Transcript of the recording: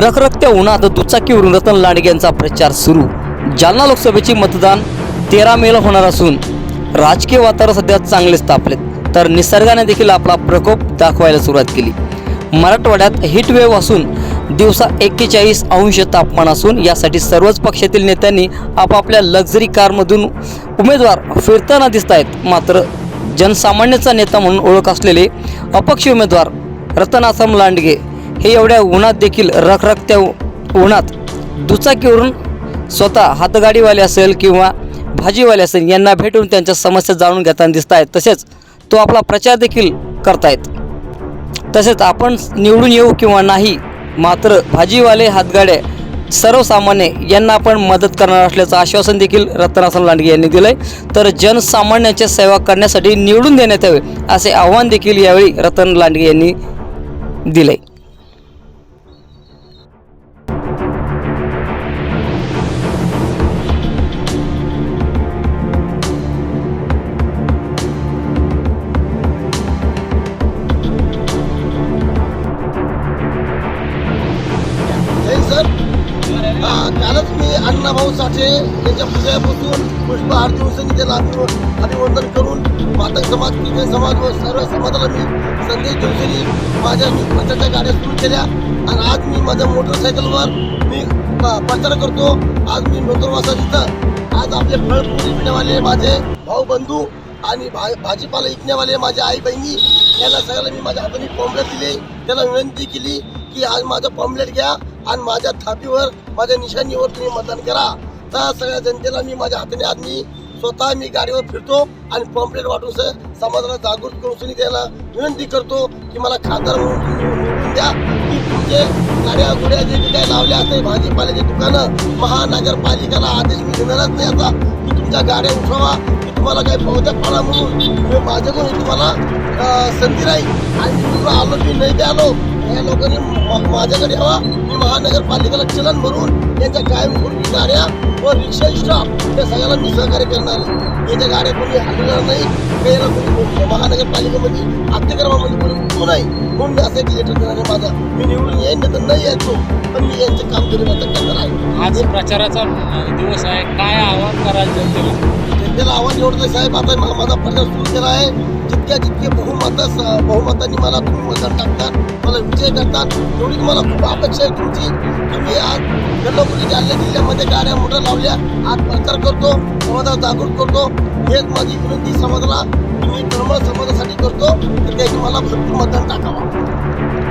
रखरखत्या उन्हात दुचाकीवरून रतन लांडगे यांचा प्रचार सुरू. जालना लोकसभेची मतदान तेरा मेला होणार असून राजकीय वातावरण सध्या चांगलेच तापलेत. तर निसर्गाने देखील आपला प्रकोप दाखवायला सुरुवात केली. मराठवाड्यात हिट वेव्ह असून दिवसा एक्केचाळीस अंश तापमान असून यासाठी सर्वच पक्षातील नेत्यांनी आपापल्या लक्झरी कारमधून उमेदवार फिरताना दिसत आहेत. मात्र जनसामान्याचा नेता म्हणून ओळख असलेले अपक्ष उमेदवार रतनासम लांडगे हे एवढ्या उन्हात देखील रखरखत्या उन्हात दुचाकीवरून स्वतः हातगाडीवाले असेल किंवा भाजीवाले असेल यांना भेटून त्यांच्या समस्या जाणून घेताना दिसत आहेत तसेच तो आपला प्रचार देखील करतायत. तसेच आपण निवडून येऊ किंवा नाही मात्र भाजीवाले हातगाड्या सर्वसामान्य यांना आपण मदत करणार असल्याचं आश्वासन देखील रत्नासन लांडगे यांनी दिलंय. तर जनसामान्यांच्या सेवा करण्यासाठी निवडून देण्यात यावे असे आव्हान देखील यावेळी रतन लांडगे यांनी दिलं आहे कालच मी अण्णाभाऊ साठे यांच्या पुतळ्यापासून पुष्पहार देऊन त्याला अभिव- अभिवंदन करून मातक समाज क्रिकेट समाज व सर्व समाजाला मी संदेश देऊन माझ्या मी गाड्या सुरू केल्या आणि आज मी माझ्या मोटरसायकलवर मी प्रचार करतो. आज मी नोकरवासा तिथं आज आपले फळ विकण्यावाले माझे भाऊ बंधू आणि भा भाजीपाला विकण्यावाले माझ्या आई बहिणी यांना सगळ्याला मी माझ्या हाताने पॉम्पलेट दिले. त्याला विनंती केली की आज माझं पॉम्पलेट घ्या. आणि माझ्या थापीवर माझ्या निशाणीवर तुम्ही मतदान करा. तर सगळ्या जनतेला मी माझ्या हाताने आज मी स्वतः मी गाडीवर फिरतो आणि पॉम्पलेट वाटून सर समाजाला जागृत करून सुनी त्याला विनंती करतो की मला खासदार म्हणून द्या. की तुमचे गाड्या गुड्या जे काय लावले असते भाजीपाल्याचे दुकानं महानगरपालिकेला आदेश मी देणारच नाही आता. की तुमच्या गाड्या उठवा की तुम्हाला काही फौजा पाला म्हणून माझ्याकडून तुम्हाला संधी राहील आणि तुम्हाला आलो की नाही द्यालो. आलो या लोकांनी माझ्याकडे यावा मी महानगरपालिकेला चलन भरून यांच्या कायमस्वरूपी गाड्या व रिक्षा स्टॉप त्या सगळ्याला मी सहकार्य करणार. आहे याच्या गाड्या कोणी हलवणार नाही. काही याला कोणी महानगरपालिकेमध्ये अत्यक्रमामध्ये कोणी उठू नाही. म्हणून मी असं एक लेटर देणार आहे माझा. मी निवडून येईन तर नाही यायचो. पण मी यांचं काम करून आता करणार आहे. आज प्रचाराचा दिवस आहे. काय आवाहन कराल जनतेला? आवाज एवढं साहेब. आता माझा प्रचार सुरू केला आहे. जितक्या जितके बहुमत बहुमतांनी मला तुम्ही मतदान टाकतात मला विजय करतात एवढी मला खूप अपेक्षा आहे तुमची. तुम्ही आज गल्लोगल्ली जालना जिल्ह्यामध्ये गाड्या मोठ्या लावल्या आज प्रचार करतो समाजाला जागृत करतो. हेच माझी विनंती समाजाला. तुम्ही तळमळ समाजासाठी करतो तर त्याची मला भरपूर मतदान टाकावा.